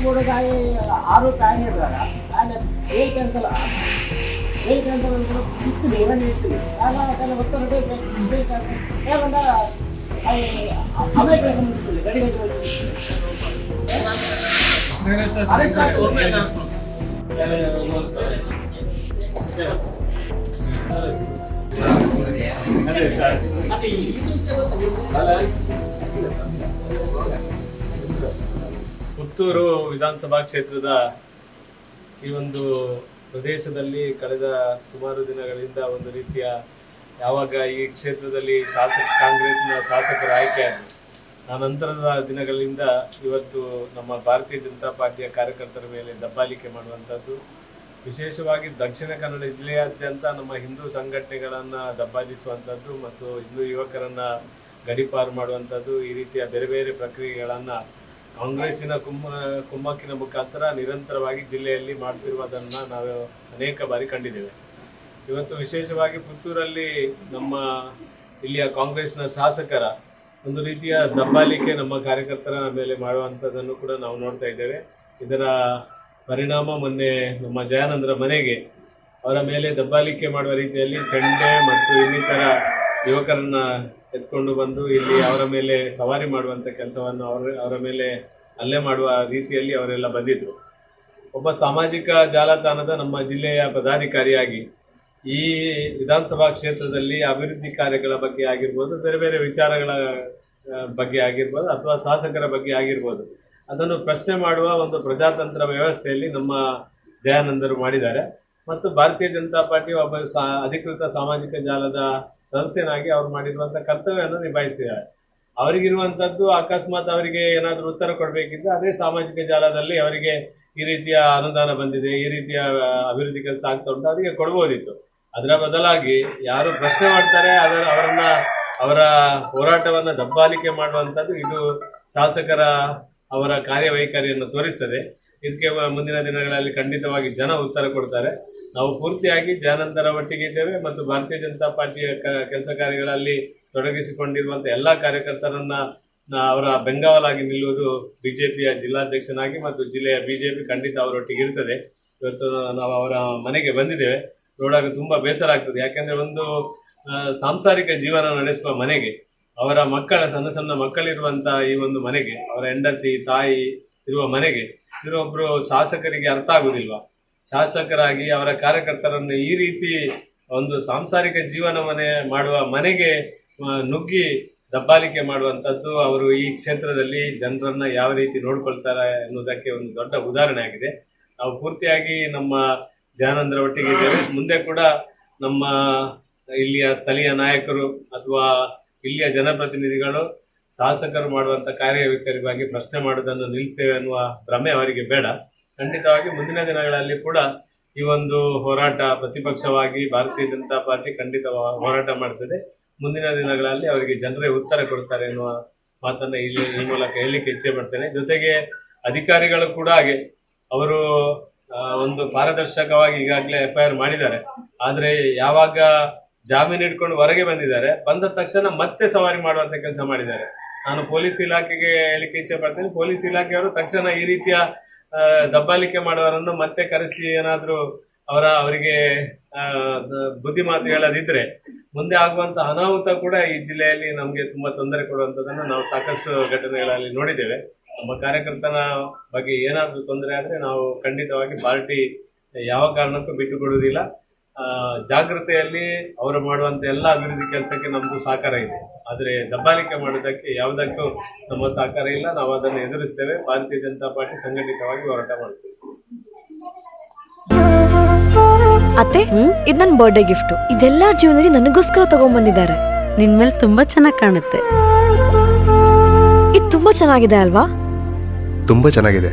ಮೂರು ಗಾಯ ಆರು ಕಾಯಿಲೆ ಇರ್ತಾರೆ ಕಾಯಿಲೆ ಬೇಗ ಕ್ಯಾನ್ಸಲ್ ಬೇಗ ಕ್ಯಾನ್ಸಲ್ ಅಂದ್ರೆ ಇರ್ತೀವಿ ಇವನೇ ಇರ್ತೀವಿ ಕಾರಣ ಒತ್ತಡ ಬೇಗ ಬೇಗ ಯಾಕಂದ್ರೆ ಅವೇ ಕೆಲಸ ಮಾಡ್ತಿಲ್ಲ ಗಡಿ ಗಡಿ ಹೋಗ್ತೀವಿ ಪುತ್ತೂರು ವಿಧಾನಸಭಾ ಕ್ಷೇತ್ರದ ಈ ಒಂದು ಪ್ರದೇಶದಲ್ಲಿ ಕಳೆದ ಸುಮಾರು ದಿನಗಳಿಂದ ಒಂದು ರೀತಿಯ ಯಾವಾಗ ಈ ಕ್ಷೇತ್ರದಲ್ಲಿ ಶಾಸಕ ಕಾಂಗ್ರೆಸ್ನ ಶಾಸಕರ ಆಯ್ಕೆ, ಆ ನಂತರದ ದಿನಗಳಿಂದ ಇವತ್ತು ನಮ್ಮ ಭಾರತೀಯ ಜನತಾ ಪಾರ್ಟಿಯ ಕಾರ್ಯಕರ್ತರ ಮೇಲೆ ದಬ್ಬಾಲಿಕೆ ಮಾಡುವಂಥದ್ದು ವಿಶೇಷವಾಗಿ ದಕ್ಷಿಣ ಕನ್ನಡ ಜಿಲ್ಲೆಯಾದ್ಯಂತ ನಮ್ಮ ಹಿಂದೂ ಸಂಘಟನೆಗಳನ್ನು ದಬ್ಬಾಲಿಸುವಂಥದ್ದು ಮತ್ತು ಹಿಂದೂ ಯುವಕರನ್ನ ಗಡಿಪಾರು ಮಾಡುವಂಥದ್ದು, ಈ ರೀತಿಯ ಬೇರೆ ಬೇರೆ ಪ್ರಕ್ರಿಯೆಗಳನ್ನು ಕಾಂಗ್ರೆಸ್ಸಿನ ಕುಮ್ಮ ಕುಮ್ಮಕ್ಕಿನ ಮುಖಾಂತರ ನಿರಂತರವಾಗಿ ಜಿಲ್ಲೆಯಲ್ಲಿ ಮಾಡ್ತಿರುವುದನ್ನು ನಾವು ಅನೇಕ ಬಾರಿ ಕಂಡಿದ್ದೇವೆ. ಇವತ್ತು ವಿಶೇಷವಾಗಿ ಪುತ್ತೂರಲ್ಲಿ ನಮ್ಮ ಇಲ್ಲಿಯ ಕಾಂಗ್ರೆಸ್ನ ಶಾಸಕರ ಒಂದು ರೀತಿಯ ದಬ್ಬಾಲಿಕೆ ನಮ್ಮ ಕಾರ್ಯಕರ್ತರ ಮೇಲೆ ಮಾಡುವಂಥದ್ದನ್ನು ಕೂಡ ನಾವು ನೋಡ್ತಾ ಇದ್ದೇವೆ. ಇದರ ಪರಿಣಾಮ ಮೊನ್ನೆ ನಮ್ಮ ಜಯಾನಂದರ ಮನೆಗೆ ಅವರ ಮೇಲೆ ದಬ್ಬಾಲಿಕೆ ಮಾಡುವ ರೀತಿಯಲ್ಲಿ ಚಂಡೆ ಮತ್ತು ಇನ್ನಿತರ ಯುವಕರನ್ನ ಎತ್ಕೊಂಡು ಬಂದು ಇಲ್ಲಿ ಅವರ ಮೇಲೆ ಸವಾರಿ ಮಾಡುವಂಥ ಕೆಲಸವನ್ನು ಅವರ ಅವರ ಮೇಲೆ ಹಲ್ಲೆ ಮಾಡುವ ರೀತಿಯಲ್ಲಿ ಅವರೆಲ್ಲ ಬಂದಿದ್ದರು ಒಬ್ಬ ಸಾಮಾಜಿಕ ಜಾಲತಾಣದ ನಮ್ಮ ಜಿಲ್ಲೆಯ ಪದಾಧಿಕಾರಿಯಾಗಿ ಈ ವಿಧಾನಸಭಾ ಕ್ಷೇತ್ರದಲ್ಲಿ ಅಭಿವೃದ್ಧಿ ಕಾರ್ಯಗಳ ಬಗ್ಗೆ ಆಗಿರ್ಬೋದು, ಬೇರೆ ಬೇರೆ ವಿಚಾರಗಳ ಬಗ್ಗೆ ಆಗಿರ್ಬೋದು ಅಥವಾ ಶಾಸಕರ ಬಗ್ಗೆ ಆಗಿರ್ಬೋದು. ಅದನ್ನು ಪ್ರಶ್ನೆ ಮಾಡುವ ಒಂದು ಪ್ರಜಾತಂತ್ರ ವ್ಯವಸ್ಥೆಯಲ್ಲಿ ನಮ್ಮ ಜಯಾನಂದರು ಮಾಡಿದ್ದಾರೆ. ಮತ್ತು ಭಾರತೀಯ ಜನತಾ ಪಾರ್ಟಿ ಒಬ್ಬ ಸಾ, ಅಧಿಕೃತ ಸಾಮಾಜಿಕ ಜಾಲದ ಸದಸ್ಯನಾಗಿ ಅವರು ಮಾಡಿರುವಂಥ ಕರ್ತವ್ಯವನ್ನು ನಿಭಾಯಿಸಿದ್ದಾರೆ. ಅವರಿಗಿರುವಂಥದ್ದು ಅಕಸ್ಮಾತ್ ಅವರಿಗೆ ಏನಾದರೂ ಉತ್ತರ ಕೊಡಬೇಕಿದ್ರೆ ಅದೇ ಸಾಮಾಜಿಕ ಜಾಲದಲ್ಲಿ ಅವರಿಗೆ ಈ ರೀತಿಯ ಅನುದಾನ ಬಂದಿದೆ, ಈ ರೀತಿಯ ಅಭಿವೃದ್ಧಿ ಕೆಲಸ ಆಗ್ತಾ ಉಂಟು, ಅವರಿಗೆ ಕೊಡ್ಬೋದಿತ್ತು. ಅದರ ಬದಲಾಗಿ ಯಾರು ಪ್ರಶ್ನೆ ಮಾಡ್ತಾರೆ ಅದರ ಅವರನ್ನ, ಅವರ ಹೋರಾಟವನ್ನು ದಬ್ಬಾಳಿಕೆ ಮಾಡುವಂಥದ್ದು ಇದು ಶಾಸಕರ ಅವರ ಕಾರ್ಯವೈಖರಿಯನ್ನು ತೋರಿಸ್ತದೆ. ಇದಕ್ಕೆ ಮುಂದಿನ ದಿನಗಳಲ್ಲಿ ಖಂಡಿತವಾಗಿ ಜನ ಉತ್ತರ ಕೊಡ್ತಾರೆ. ನಾವು ಪೂರ್ತಿಯಾಗಿ ಜಾನಂತರ ಒಟ್ಟಿಗೆ ಇದ್ದೇವೆ ಮತ್ತು ಭಾರತೀಯ ಜನತಾ ಪಾರ್ಟಿಯ ಕೆಲಸ ಕಾರ್ಯಗಳಲ್ಲಿ ತೊಡಗಿಸಿಕೊಂಡಿರುವಂಥ ಎಲ್ಲ ಕಾರ್ಯಕರ್ತರನ್ನ ಅವರ ಬೆಂಗಾವಲಾಗಿ ನಿಲ್ಲುವುದು ಬಿಜೆಪಿಯ ಜಿಲ್ಲಾಧ್ಯಕ್ಷನಾಗಿ ಮತ್ತು ಜಿಲ್ಲೆಯ ಬಿಜೆಪಿ ಖಂಡಿತ ಅವರೊಟ್ಟಿಗೆ ಇರ್ತದೆ. ಇವತ್ತು ನಾವು ಅವರ ಮನೆಗೆ ಬಂದಿದ್ದೇವೆ. ನೋಡಾಗ ತುಂಬಾ ಬೇಸರ ಆಗ್ತದೆ. ಯಾಕೆಂದರೆ ಒಂದು ಸಾಂಸಾರಿಕ ಜೀವನ ನಡೆಸುವ ಮನೆಗೆ ಅವರ ಮಕ್ಕಳ, ಸಣ್ಣ ಸಣ್ಣ ಮಕ್ಕಳಿರುವಂತಹ ಈ ಒಂದು ಮನೆಗೆ, ಅವರ ಹೆಂಡತಿ, ತಾಯಿ ಇರುವ ಮನೆಗೆ ಇವರೊಬ್ಬರು ಶಾಸಕರಿಗೆ ಅರ್ಥ ಆಗುದಿಲ್ವಾ? ಶಾಸಕರಾಗಿ ಅವರ ಕಾರ್ಯಕರ್ತರನ್ನು ಈ ರೀತಿ ಒಂದು ಸಾಂಸಾರಿಕ ಜೀವನವನ್ನೇ ಮಾಡುವ ಮನೆಗೆ ನುಗ್ಗಿ ದಬ್ಬಾಲಿಕೆ ಮಾಡುವಂಥದ್ದು ಅವರು ಈ ಕ್ಷೇತ್ರದಲ್ಲಿ ಜನರನ್ನ ಯಾವ ರೀತಿ ನೋಡ್ಕೊಳ್ತಾರೆ ಅನ್ನೋದಕ್ಕೆ ಒಂದು ದೊಡ್ಡ ಉದಾಹರಣೆ ಆಗಿದೆ. ನಾವು ಪೂರ್ತಿಯಾಗಿ ನಮ್ಮ ಜಾನಂದರ ಒಟ್ಟಿಗೆ ಮುಂದೆ ಕೂಡ ನಮ್ಮ ಇಲ್ಲಿಯ ಸ್ಥಳೀಯ ನಾಯಕರು ಅಥವಾ ಇಲ್ಲಿಯ ಜನಪ್ರತಿನಿಧಿಗಳು ಶಾಸಕರು ಮಾಡುವಂತ ಕಾರ್ಯವೈಖರಿಗಾಗಿ ಪ್ರಶ್ನೆ ಮಾಡುವುದನ್ನು ನಿಲ್ಲಿಸ್ತೇವೆ ಅನ್ನುವ ಭ್ರಮೆ ಅವರಿಗೆ ಬೇಡ. ಖಂಡಿತವಾಗಿ ಮುಂದಿನ ದಿನಗಳಲ್ಲಿ ಕೂಡ ಈ ಒಂದು ಹೋರಾಟ ಪ್ರತಿಪಕ್ಷವಾಗಿ ಭಾರತೀಯ ಜನತಾ ಪಾರ್ಟಿ ಖಂಡಿತ ಹೋರಾಟ ಮಾಡ್ತದೆ ಮುಂದಿನ ದಿನಗಳಲ್ಲಿ ಅವರಿಗೆ ಜನರೇ ಉತ್ತರ ಕೊಡ್ತಾರೆ ಎನ್ನುವ ಮಾತನ್ನ ಇಲ್ಲಿ ಈ ಮೂಲಕ ಹೇಳಲಿಕ್ಕೆ ಇಚ್ಛೆ ಪಡ್ತೇನೆ ಜೊತೆಗೆ ಅಧಿಕಾರಿಗಳು ಕೂಡ ಹಾಗೆ ಅವರು ಒಂದು ಪಾರದರ್ಶಕವಾಗಿ ಈಗಾಗಲೇ ಎಫ್ ಮಾಡಿದ್ದಾರೆ. ಆದರೆ ಯಾವಾಗ ಜಾಮೀನು ಇಟ್ಕೊಂಡು ಹೊರಗೆ ಬಂದಿದ್ದಾರೆ. ಬಂದ ತಕ್ಷಣ ಮತ್ತೆ ಸವಾರಿ ಮಾಡುವಂತ ಕೆಲಸ ಮಾಡಿದ್ದಾರೆ. ನಾನು ಪೊಲೀಸ್ ಇಲಾಖೆಗೆ ಹೇಳಿಕೆ ಇಚ್ಛೆ ಪಡ್ತೀನಿ. ಪೊಲೀಸ್ ಇಲಾಖೆಯವರು ತಕ್ಷಣ ಈ ರೀತಿಯ ದಬ್ಬಾಲಿಕೆ ಮಾಡುವವರನ್ನು ಮತ್ತೆ ಕರೆಸಿ ಏನಾದರೂ ಅವರ ಅವರಿಗೆ ಬುದ್ಧಿ ಮಾತು ಹೇಳದಿದ್ರೆ ಮುಂದೆ ಆಗುವಂತ ಅನಾಹುತ ಕೂಡ ಈ ಜಿಲ್ಲೆಯಲ್ಲಿ ನಮಗೆ ತುಂಬಾ ತೊಂದರೆ ಕೊಡುವಂಥದ್ದನ್ನು ನಾವು ಸಾಕಷ್ಟು ಘಟನೆಗಳಲ್ಲಿ ನೋಡಿದ್ದೇವೆ. ನಮ್ಮ ಕಾರ್ಯಕರ್ತನ ಬಗ್ಗೆ ಏನಾದರೂ ತೊಂದರೆ ಆದರೆ ನಾವು ಖಂಡಿತವಾಗಿ ಪಾರ್ಟಿ ಯಾವ ಕಾರಣಕ್ಕೂ ಬಿಟ್ಟು ಕೊಡುವುದಿಲ್ಲ ಆ, ಜಾಗೃತೆಯಲ್ಲಿ ಅವರು ಮಾಡುವಂತ ಎಲ್ಲ ಅಭಿವೃದ್ಧಿ ಕೆಲಸಕ್ಕೆ ನಮ್ಮದು ಸಹಕಾರ ಇದೆ. ಆದರೆ ದಬ್ಬಾಲಿಕೆ ಮಾಡೋದಕ್ಕೆ ಯಾವುದಕ್ಕೂ ನಮ್ಮ ಸಹಕಾರ ಇಲ್ಲ. ನಾವು ಅದನ್ನು ಎದುರಿಸ್ತೇವೆ. ಭಾರತೀಯ ಜನತಾ ಪಾರ್ಟಿ ಸಂಘಟಿತವಾಗಿ ಹೋರಾಟ ಮಾಡ್ತೇವೆ ಅತ್ತೆ ಇದು ನನ್ನ ಬರ್ಡೇ ಗಿಫ್ಟ್ ಇದೆಲ್ಲ ಜೀವನದಲ್ಲಿ ನನಗೋಸ್ಕರ ತಗೊಂಡ್ಬಂದಿದ್ದಾರೆ ನಿನ್ ಮೇಲೆ ತುಂಬಾ ಚೆನ್ನಾಗಿ ಕಾಣುತ್ತೆ. ಇದು ತುಂಬಾ ಚೆನ್ನಾಗಿದೆ ಅಲ್ವಾ? ತುಂಬಾ ಚೆನ್ನಾಗಿದೆ.